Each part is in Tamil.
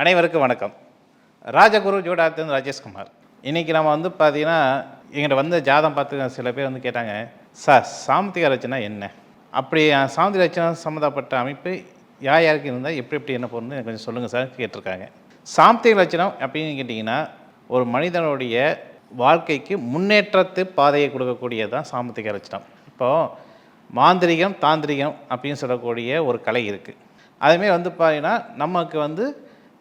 அனைவருக்கும் வணக்கம். ராஜகுரு ஜோடாத்தன் ராஜேஷ்குமார். இன்றைக்கி நம்ம வந்து பார்த்தீங்கன்னா எங்கிட்ட வந்து ஜாதம் பார்த்து சில பேர் வந்து கேட்டாங்க சார் சாமத்திக ரச்சனை என்ன? அப்படி அஹ், சாமத்திக ரச்சனை சம்மந்தப்பட்ட அமைப்பு யார் யாருக்கு இருந்தால் எப்படி எப்படி என்ன போகணும்னு எனக்கு கொஞ்சம் சொல்லுங்கள் சார் கேட்டிருக்காங்க. சாமத்திக லட்சணம் அப்படின்னு கேட்டிங்கன்னா ஒரு மனிதனுடைய வாழ்க்கைக்கு முன்னேற்றத்து பாதையை கொடுக்கக்கூடியது தான் சாமத்திக லட்சணம் இப்போது மாந்திரிகம் தாந்திரிகம் அப்படின்னு சொல்லக்கூடிய ஒரு கலை இருக்குது அதுமாரி வந்து பார்த்தீங்கன்னா நமக்கு வந்து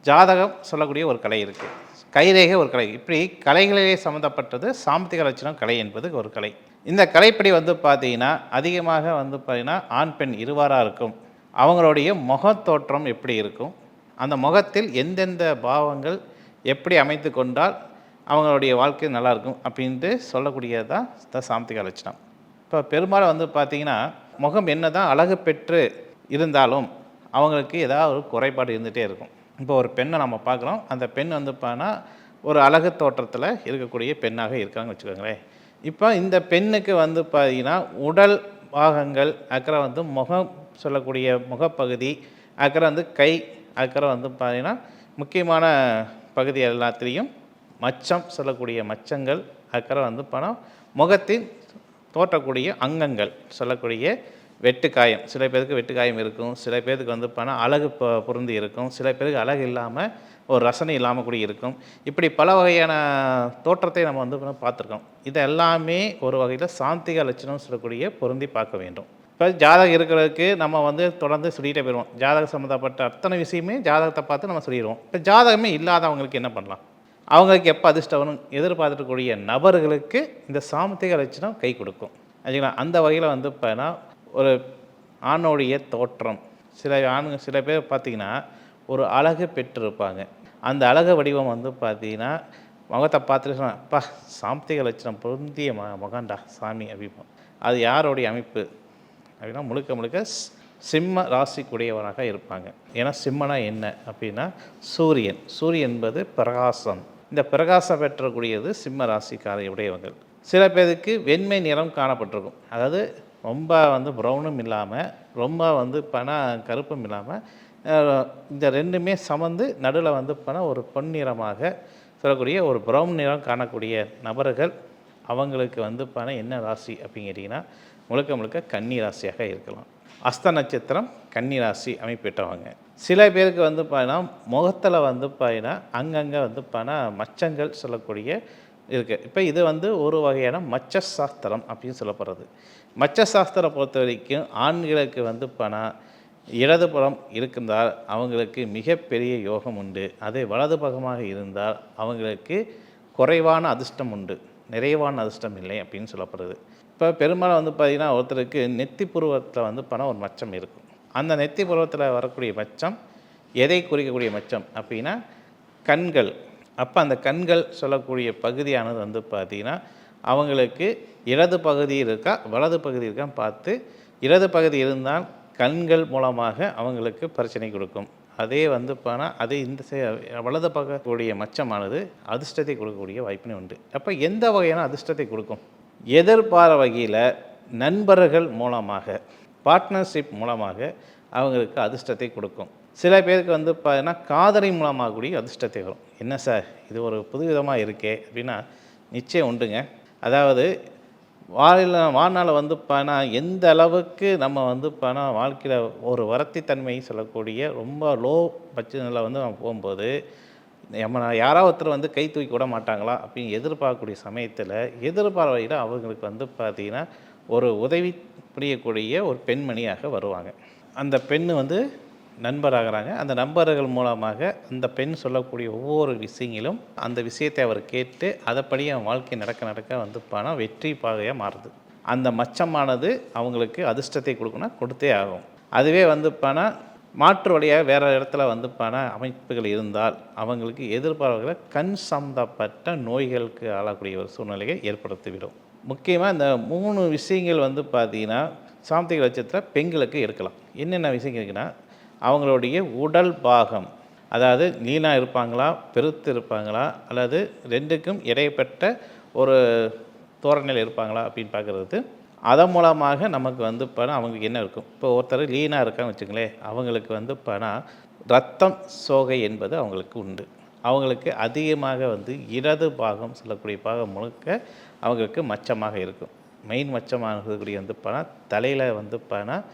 ஜாதகம் சொல்லக்கூடிய ஒரு கலை இருக்குது கைரேகை ஒரு கலை. இப்படி கலைகளிலே சம்மந்தப்பட்டது சாம்பத்திக லட்சணம் கலை என்பது ஒரு கலை. இந்த கலைப்படி வந்து பார்த்தீங்கன்னா அதிகமாக வந்து பார்த்திங்கன்னா ஆண் பெண் இருவாராக இருக்கும். அவங்களுடைய முகத்தோற்றம் எப்படி இருக்கும்? அந்த முகத்தில் எந்தெந்த பாவங்கள் எப்படி அமைத்து கொண்டால் அவங்களுடைய வாழ்க்கை நல்லாயிருக்கும் அப்படின்ட்டு சொல்லக்கூடியது தான் இந்த சாம்பத்திக லட்சணம். இப்போ பெரும்பாலும் வந்து பார்த்தீங்கன்னா முகம் என்ன தான் அழகு பெற்று இருந்தாலும் அவங்களுக்கு ஏதாவது ஒரு குறைபாடு இருந்துகிட்டே இருக்கும். இப்போ ஒரு பெண்ணை நம்ம பார்க்குறோம். அந்த பெண் வந்து பார்த்தா ஒரு அழகு தோற்றத்தில் இருக்கக்கூடிய பெண்ணாக இருக்காங்கன்னு வச்சுக்கோங்களேன். இப்போ இந்த பெண்ணுக்கு வந்து பார்த்தீங்கன்னா உடல் பாகங்கள் அக்கறை வந்து முகம் சொல்லக்கூடிய முகப்பகுதி அக்கறை வந்து கை அக்கறை வந்து பார்த்தீங்கன்னா முக்கியமான பகுதி எல்லாத்துலேயும் மச்சம் சொல்லக்கூடிய மச்சங்கள் அக்கறை வந்து பணம் முகத்தின் தோற்றக்கூடிய அங்கங்கள் சொல்லக்கூடிய வெட்டுக்காயம். சில பேருக்கு வெட்டுக்காயம் இருக்கும். சில பேருக்கு வந்து பணம் அழகு பொ- பொருந்தி இருக்கும். சில பேருக்கு அழகு இல்லாமல் ஒரு ரசனை இல்லாமல் கூட இருக்கும். இப்படி பல வகையான தோற்றத்தை நம்ம வந்து பார்த்துருக்கோம். இதை எல்லாமே ஒரு வகையில் சாந்திக லட்சணம் சொல்லக்கூடிய பொருந்தி பார்க்க வேண்டும். இப்போ ஜாதகம் இருக்கிறதுக்கு நம்ம வந்து தொடர்ந்து சொல்லிகிட்டே போயிடுவோம். ஜாதகம் சம்மந்தப்பட்ட அத்தனை விஷயமே ஜாதகத்தை பார்த்து நம்ம சொல்லிடுவோம். இப்போ ஜாதகமே இல்லாதவங்களுக்கு என்ன பண்ணலாம்? அவங்களுக்கு எப்போ அதிர்ஷ்டம் வரும் எதிர்பார்த்துக்கூடிய நபர்களுக்கு இந்த சாமத்திக லட்சணம் கை கொடுக்கும். சரிங்களா? அந்த வகையில் வந்து பார்த்தீங்கன்னா ஒரு ஆணுடைய தோற்றம். சில ஆணுங்க சில பேர் பார்த்தீங்கன்னா ஒரு அழகு பெற்றிருப்பாங்க. அந்த அழகு வடிவம் வந்து பார்த்தீங்கன்னா முகத்தை பார்த்துட்டு சொன்னா, அப்பா சாம்பத்திக லட்சணம் பொருந்திய ம முகண்டா சாமி அப்படிம்போம் அது யாருடைய அமைப்பு? அப்படின்னா முழுக்க முழுக்க சிம்ம ராசிக்குடையவராக இருப்பாங்க. ஏன்னா சிம்மனா என்ன? அப்படின்னா சூரியன். சூரியன் என்பது பிரகாசம். இந்த பிரகாசம் பெற்றக்கூடியது சிம்ம ராசிக்கார உடையவங்கள் சில பேருக்கு வெண்மை நிறம் காணப்பட்டிருக்கும். அதாவது ரொம்ப வந்து ப்ரௌனும் இல்லாமல் ரொம்ப வந்து பண கருப்பும் இல்லாமல் இந்த ரெண்டுமே சமந்து நடுவில் வந்து பண ஒரு பொன்னிறமாக சொல்லக்கூடிய ஒரு ப்ரௌன் நிறம் காணக்கூடிய நபர்கள் அவங்களுக்கு வந்து பணம் என்ன ராசி அப்படின்னு கேட்டிங்கன்னா முழுக்க முழுக்க கன்னி ராசியாக இருக்கலாம். அஸ்த நட்சத்திரம் கன்னி ராசி அமைப்பிட்டவங்க. சில பேருக்கு வந்து பார்த்தீங்கன்னா முகத்தில் வந்து பார்த்தீங்கன்னா அங்கங்கே வந்து பார்த்தீங்கன்னா மச்சங்கள் சொல்லக்கூடிய இருக்குது இப்போ இது வந்து ஒரு வகையான மச்ச சாஸ்திரம் அப்படின்னு சொல்லப்படுறது. மச்ச சாஸ்திரம் பொறுத்த வரைக்கும் ஆண்களுக்கு வந்து பணம் இடதுபுறம் இருந்தால் அவங்களுக்கு மிகப்பெரிய யோகம் உண்டு. அதே வலது பக்கமாக இருந்தால் அவங்களுக்கு குறைவான அதிர்ஷ்டம் உண்டு. நிறைவான அதிர்ஷ்டம் இல்லை அப்படின்னு சொல்லப்படுது இப்போ பெரும்பாலும் வந்து பார்த்திங்கன்னா ஒருத்தருக்கு நெத்தி புருவத்தில் வந்து பணம் ஒரு மச்சம் இருக்கும். அந்த நெத்தி புருவத்தில் வரக்கூடிய மச்சம் எதை குறிக்கக்கூடிய மச்சம் அப்படின்னா கண்கள். அப்போ அந்த கண்கள் சொல்லக்கூடிய பகுதியானது வந்து பார்த்திங்கன்னா அவங்களுக்கு இடது பகுதி இருக்கா வலது பகுதி இருக்கான்னு பார்த்து இடது பகுதி இருந்தால் கண்கள் மூலமாக அவங்களுக்கு பிரச்சனை கொடுக்கும். அதே வந்து போனால் அதே இந்த சை- வலது பக்கக்கூடிய மச்சமானது அதிர்ஷ்டத்தை கொடுக்கக்கூடிய வாய்ப்பினை உண்டு. அப்போ எந்த வகையான அதிர்ஷ்டத்தை கொடுக்கும்? எதிர்பார வகையில் நண்பர்கள் மூலமாக பார்ட்னர்ஷிப் மூலமாக அவங்களுக்கு அதிர்ஷ்டத்தை கொடுக்கும். சில பேருக்கு வந்து பார்த்தீங்கன்னா காதலை மூலமாக கூடிய அதிர்ஷ்டத்தை வரும். என்ன சார் இது ஒரு புதுவிதமாக இருக்கே அப்படின்னா நிச்சயம் உண்டுங்க. அதாவது வாழ்ல வாழ்நாள் வந்து பார்த்தா எந்த அளவுக்கு நம்ம வந்து பணம் வாழ்க்கையில் ஒரு வரத்தித்தன்மை சொல்லக்கூடிய ரொம்ப லோ பட்சத்தில் வந்து நம்ம போகும்போது நம்ம யாராவது ஒருத்தர் வந்து கை தூக்கி விட மாட்டாங்களா அப்படின்னு எதிர்பார்க்கக்கூடிய சமயத்தில் எதிர்பார்வையில் அவங்களுக்கு வந்து பார்த்திங்கன்னா ஒரு உதவி புரியக்கூடிய ஒரு பெண்மணியாக வருவாங்க. அந்த பெண் வந்து நண்பராகிறாங்க. அந்த நண்பர்கள் மூலமாக அந்த பெண் சொல்லக்கூடிய ஒவ்வொரு விஷயங்களும் அந்த விஷயத்தை அவர் கேட்டு அதைப்படி அவன் வாழ்க்கை நடக்க நடக்க வந்து பணம் வெற்றி பாதையாக மாறுது. அந்த மச்சமானது அவங்களுக்கு அதிர்ஷ்டத்தை கொடுக்கணும் கொடுத்தே ஆகும். அதுவே வந்து பணம் மாற்று வழியாக வேறு இடத்துல வந்து பண அமைப்புகள் இருந்தால் அவங்களுக்கு எதிர்பார்ப்புகளை கண் சம்பந்தப்பட்ட நோய்களுக்கு ஆளக்கூடிய ஒரு சூழ்நிலையை ஏற்படுத்திவிடும். முக்கியமாக இந்த மூணு விஷயங்கள் வந்து பார்த்தீங்கன்னா சாம்பத்திக லட்சத்தில் பெண்களுக்கு இருக்கலாம் என்னென்ன விஷயங்கள் இருக்குன்னா அவங்களுடைய உடல் பாகம். அதாவது லீனாக இருப்பாங்களா பெருத்து இருப்பாங்களா அல்லது ரெண்டுக்கும் இடைப்பட்ட ஒரு தோரணையில் இருப்பாங்களா அப்படின்னு பார்க்குறது. அதன் மூலமாக நமக்கு வந்து பணம் அவங்களுக்கு என்ன இருக்கும்? இப்போ ஒருத்தர் லீனாக இருக்கான்னு வச்சுங்களேன் அவங்களுக்கு வந்து பணம் ரத்தம் சோகை என்பது அவங்களுக்கு உண்டு. அவங்களுக்கு அதிகமாக வந்து இடது பாகம் சொல்லக்கூடிய பாகம் முழுக்க அவங்களுக்கு மச்சமாக இருக்கும். மெயின் மச்சமாக இருக்கக்கூடிய வந்து பணம் தலையில் வந்து பணம்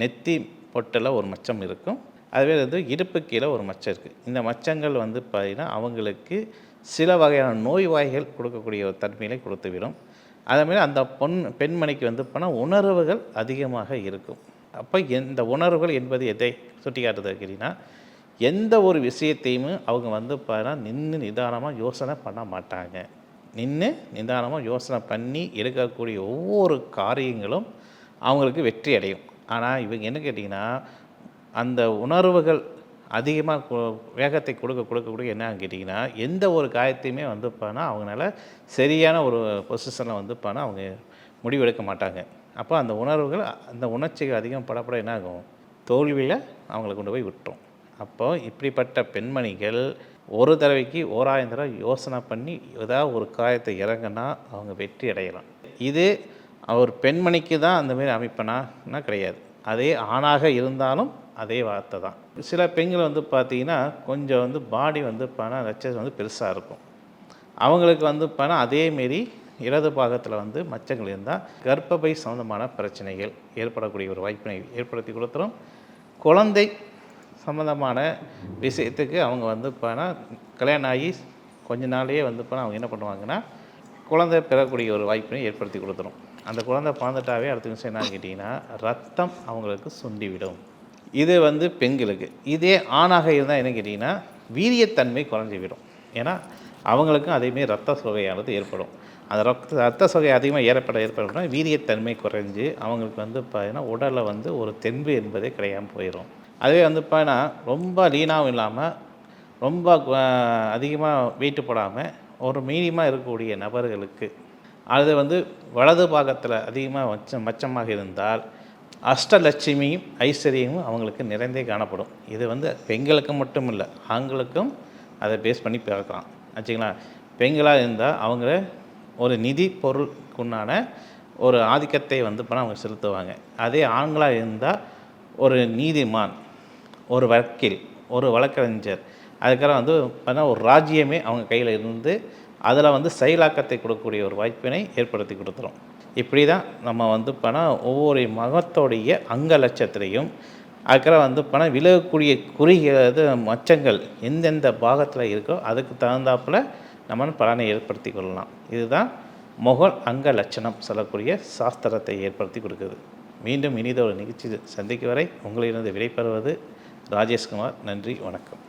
நெத்தி பொட்டில் ஒரு மச்சம் இருக்கும். அதுவே வந்து இடுப்பு கீழே ஒரு மச்சம் இருக்குது இந்த மச்சங்கள் வந்து பார்த்திங்கன்னா அவங்களுக்கு சில வகையான நோய்வாய்கள் கொடுக்கக்கூடிய ஒரு தன்மையிலே கொடுத்து விடும் அதேமாதிரி அந்த பொன் பெண்மணிக்கு வந்து போனால் உணர்வுகள் அதிகமாக இருக்கும். அப்போ இந்த உணர்வுகள் என்பது எதை சுட்டி காட்டுறது கேட்டிங்கன்னா எந்த ஒரு விஷயத்தையுமே அவங்க வந்து பார்த்தா நின்று நிதானமாக யோசனை பண்ண மாட்டாங்க. நின்று நிதானமாக யோசனை பண்ணி எடுக்கக்கூடிய ஒவ்வொரு காரியங்களும் அவங்களுக்கு வெற்றி அடையும் ஆனால் இவங்க என்ன கேட்டிங்கன்னா அந்த உணர்வுகள் அதிகமாக வேகத்தை கொடுக்க கொடுக்க கொடுக்க என்ன கேட்டிங்கன்னா எந்த ஒரு காயத்தையுமே வந்து பானா அவங்களால சரியான ஒரு பொசிஷனில் வந்து பானா அவங்க முடிவெடுக்க மாட்டாங்க. அப்போ அந்த உணர்வுகள் அந்த உணர்ச்சிகள் அதிகம் படப்பட என்ன ஆகும்? தோல்வியில் அவங்கள கொண்டு போய் விட்டுரும். அப்போ இப்படிப்பட்ட பெண்மணிகள் ஒரு தடவைக்கு ஓராயிரம் தடவை யோசனை பண்ணி ஏதாவது ஒரு காயத்தை இறங்குனா அவங்க வெற்றி அடையலாம். இது அவர் பெண்மணிக்கு தான் அந்தமாரி மாதிரி கிடையாது. அதே ஆணாக இருந்தாலும் அதே வார்த்தை தான். சில பெண்கள் வந்து பார்த்திங்கன்னா கொஞ்சம் வந்து பாடி வந்து பணம் லட்சம் வந்து பெருசாக இருக்கும். அவங்களுக்கு வந்து பணம் அதேமாரி இடது பாகத்தில் வந்து மச்சங்கள் இருந்தால் கர்ப்பப்பை சம்மந்தமான பிரச்சனைகள் ஏற்படக்கூடிய ஒரு வாய்ப்பினை ஏற்படுத்தி கொடுத்துரும். குழந்தை சம்மந்தமான விஷயத்துக்கு அவங்க வந்து போனால் கல்யாணம் ஆகி கொஞ்ச நாளையே வந்து போனால் அவங்க என்ன பண்ணுவாங்கன்னா குழந்தை பெறக்கூடிய ஒரு வாய்ப்பினை ஏற்படுத்தி கொடுத்துரும். அந்த குழந்தை பிறந்துட்டாவே அடுத்த நிமிஷம் என்னன்னு கேட்டிங்கன்னா ரத்தம் அவங்களுக்கு சுண்டிவிடும். இது வந்து பெண்களுக்கு. இதே ஆணாக இருந்தால் என்ன கேட்டிங்கன்னா வீரியத்தன்மை குறைஞ்சி விடும் ஏன்னா அவங்களுக்கும் அதேமாரி ரத்த சுவையானது ஏற்படும். அந்த ரத்த ரத்த சுகை அதிகமாக ஏற்பட ஏற்படும்னா வீரியத்தன்மை குறைஞ்சி அவங்களுக்கு வந்து பார்த்தீங்கன்னா உடலில் வந்து ஒரு தென்பு என்பதே கிடையாமல் போயிடும் அதுவே வந்து பார்த்தீங்கன்னா ரொம்ப லீனாகவும் இல்லாமல் ரொம்ப அதிகமாக வெயிட்டு போடாமல் ஒரு மீடியமாக இருக்கக்கூடிய நபர்களுக்கு அது வந்து வலது பாகத்தில் அதிகமாக மச்சம் மச்சமாக இருந்தால் அஷ்டலட்சுமியும் ஐஸ்வர்யமும் அவங்களுக்கு நிறைந்தே காணப்படும். இது வந்து பெண்களுக்கு மட்டும் இல்லை ஆண்களுக்கும் அதை பேஸ் பண்ணி பிறக்கலாம். ஆச்சுங்களா? பெண்களாக இருந்தால் அவங்க ஒரு நிதி பொருளுக்குண்டான ஒரு ஆதிக்கத்தை வந்து பண்ண அவங்க செலுத்துவாங்க. அதே ஆண்களாக இருந்தால் ஒரு நீதிமான் ஒரு வக்கீல் ஒரு வழக்கறிஞர் அதுக்கப்புறம் வந்து பார்த்தா ஒரு ராஜ்யமே அவங்க கையில் இருந்து அதில் வந்து செயலாக்கத்தை கொடுக்கக்கூடிய ஒரு வாய்ப்பினை ஏற்படுத்தி கொடுத்துரும். இப்படி தான் நம்ம வந்து பணம் ஒவ்வொரு மகத்தோடைய அங்க லட்சத்திலையும் அதுக்கப்புறம் வந்து பணம் விலகக்கூடிய குறிகிறது மச்சங்கள் எந்தெந்த பாகத்தில் இருக்கோ அதுக்கு தகுந்தாப்பில் நம்ம பலனை ஏற்படுத்தி கொள்ளலாம். இதுதான் முகல் அங்க லட்சணம் சொல்லக்கூடிய சாஸ்திரத்தை ஏற்படுத்தி கொடுக்குது. மீண்டும் இனிதொரு நிகழ்ச்சி சந்திக்கும் வரை உங்களிலிருந்து விடைபெறுவது ராஜேஷ்குமார். நன்றி வணக்கம்.